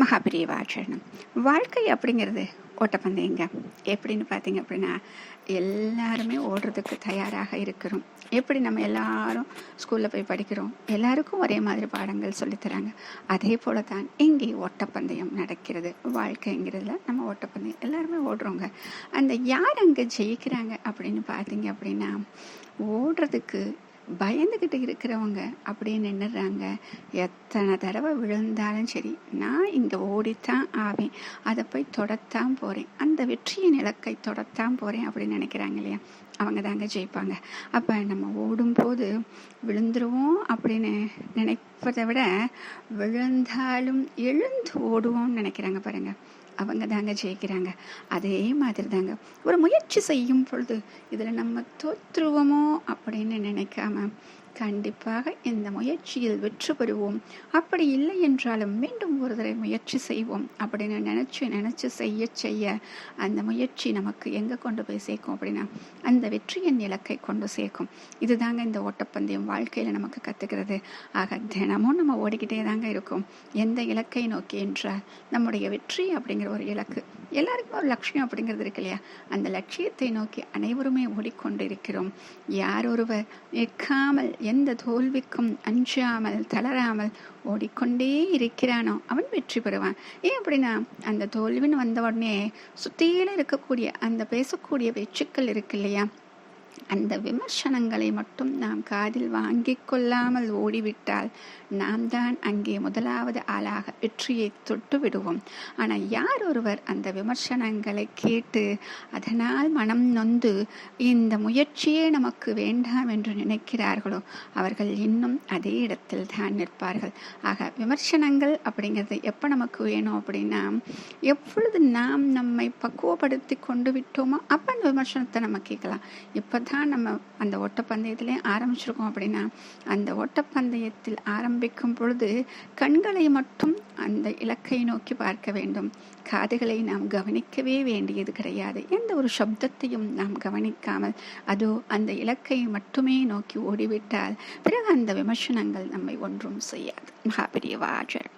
மகாபிரியவாச்சரணம் வாழ்க்கை அப்படிங்கிறது ஓட்டப்பந்தயங்க. எப்படின்னு பார்த்தீங்க அப்படின்னா எல்லாருமே ஓடுறதுக்கு தயாராக இருக்கிறோம். எப்படி நம்ம எல்லாரும் ஸ்கூலில் போய் படிக்கிறோம்? எல்லாருக்கும் ஒரே மாதிரி பாடங்கள் சொல்லித்தராங்க அதே போல தான் இங்கே ஓட்டப்பந்தயம் நடக்கிறது. வாழ்க்கைங்கிறதுல நம்ம ஓட்டப்பந்தயம். எல்லாருமே ஓடுறோங்க. அந்த யார் அங்கே ஜெயிக்கிறாங்க அப்படின்னு பார்த்தீங்க அப்படின்னா ஓடுறதுக்கு பயந்துக்கிட்டு இருக்கிறவங்க அப்படியே நின்றுறாங்க எத்தனை தடவை விழுந்தாலும் சரி நான் இங்கே ஓடித்தான் ஆவேன். அதை போய் தொடத்தான் போகிறேன் அந்த வெற்றியின் இலக்கை தொடத்தான் போகிறேன் அப்படின்னு நினைக்கிறாங்க இல்லையா? அவங்க தாங்க ஜெயிப்பாங்க. அப்போ நம்ம ஓடும்போது விழுந்துருவோம் அப்படின்னு நினைப்பதை விட விழுந்தாலும் எழுந்து ஓடுவோம்னு நினைக்கிறாங்க பாருங்கள் அவங்க தாங்க ஜெயிக்கிறாங்க. அதே மாதிரி தாங்க ஒரு முயற்சி செய்யும் பொழுது இதில் நம்ம தோற்றுவோமோ அப்படின்னு நினைக்காம கண்டிப்பாக இந்த முயற்சியில் வெற்றி பெறுவோம். அப்படி இல்லை என்றாலும் மீண்டும் ஒரு தடவை முயற்சி செய்வோம் அப்படின்னு நினச்சி நினச்சி செய்ய செய்ய அந்த முயற்சி நமக்கு எங்கே கொண்டு போய் சேர்க்கும் அப்படின்னா அந்த வெற்றியின் இலக்கை கொண்டு சேர்க்கும். இதுதாங்க இந்த ஓட்டப்பந்தயம் வாழ்க்கையில் நமக்கு கற்றுக்கிறது ஆக தினமும் நம்ம ஓடிக்கிட்டே தாங்க இருக்கும். எந்த இலக்கை நோக்கி என்றால் நம்முடைய வெற்றி அப்படிங்கிற ஒரு இலக்கு. எல்லாருக்குமே ஒரு லட்சியம் அப்படிங்கிறது இருக்கு இல்லையா? அந்த லட்சியத்தை நோக்கி அனைவருமே ஓடிக்கொண்டிருக்கிறோம். யார் ஒருவர் நிற்காமல் எந்த தோல்விக்கும் அஞ்சாமல் தளராமல் ஓடிக்கொண்டே இருக்கிறானோ அவன் வெற்றி பெறுவான். ஏன் அப்படின்னா அந்த தோல்வின்னு வந்த உடனே சுத்தியில இருக்கக்கூடிய அந்த பேசக்கூடிய பேச்சுக்கள் இருக்கு இல்லையா? அந்த விமர்சனங்களை மட்டும் நாம் காதில் வாங்கி கொள்ளாமல் ஓடிவிட்டால் நாம் தான் அங்கே முதலாவது ஆளாக வெற்றியை தொட்டு விடுவோம். ஆனால் யார் ஒருவர் அந்த விமர்சனங்களை கேட்டு அதனால் மனம் நொந்து இந்த முயற்சியே நமக்கு வேண்டாம் என்று நினைக்கிறார்களோ? அவர்கள் இன்னும் அதே இடத்தில் தான் நிற்பார்கள். ஆக விமர்சனங்கள் அப்படிங்கிறது எப்போ நமக்கு வேணும் அப்படின்னா எப்பொழுது நாம் நம்மை பக்குவப்படுத்தி கொண்டு விட்டோமோ அப்போ அந்த விமர்சனத்தை நம்ம கேட்கலாம். இப்போ தான் நம்ம அந்த ஓட்டப்பந்தயத்திலே ஆரம்பிச்சிருக்கோம் அப்படின்னா அந்த ஓட்டப்பந்தயத்தில் ஆரம்பிக்கும் பொழுது கண்களை மட்டும் அந்த இலக்கை நோக்கி பார்க்க வேண்டும். காதுகளை நாம் கவனிக்கவே வேண்டியது கிடையாது. எந்த ஒரு சப்தத்தையும் நாம் கவனிக்காமல் அதோ அந்த இலக்கை மட்டுமே நோக்கி ஓடிவிட்டால் பிறகு அந்த விமர்சனங்கள் நம்மை ஒன்றும் செய்யாது. மகாபெரியவாஜர்